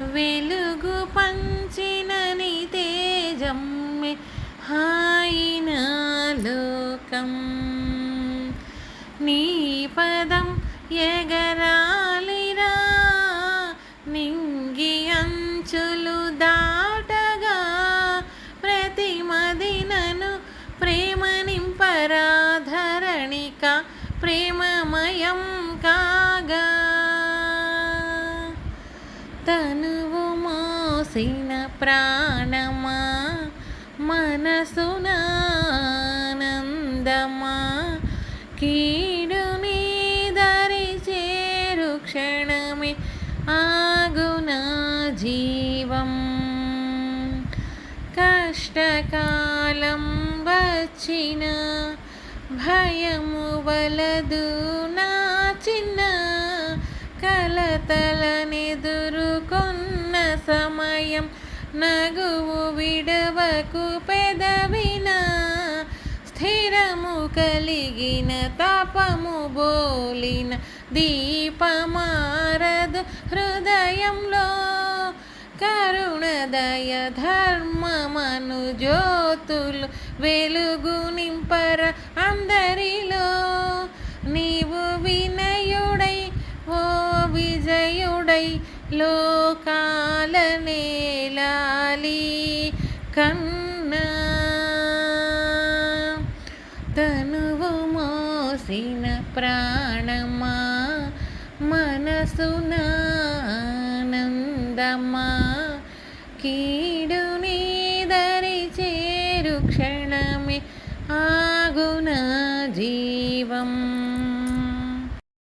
వెలుగు పంచినని తేజమ్మె హాయిన లోకం. నీ పదం ఎగరాలిరా నింగి అంచులు దాటగా ప్రతి మదినను ప్రేమ నింపరాధరణిక ప్రేమమయం మోసిన ప్రాణమా? మనసునానందమా కీడుని దరి చేరు క్షణమే ఆగున జీవం. కష్టకాలం వచ్చిన భయము వలదు నా చిన్న కలతలనిదు సమయం నగువు విడవకు పెదవిన స్థిరము కలిగిన తపము బోలిన దీపమారదు హృదయంలో. కరుణదయ ధర్మమను జ్యోతులు వెలుగు నింపర అందరిలో పై లోకాల నేలాలి కన్నా. తనువు మోసిన ప్రాణమా మనసునానందమా కీడుని దరి చేరు క్షణమే ఆగున జీవం.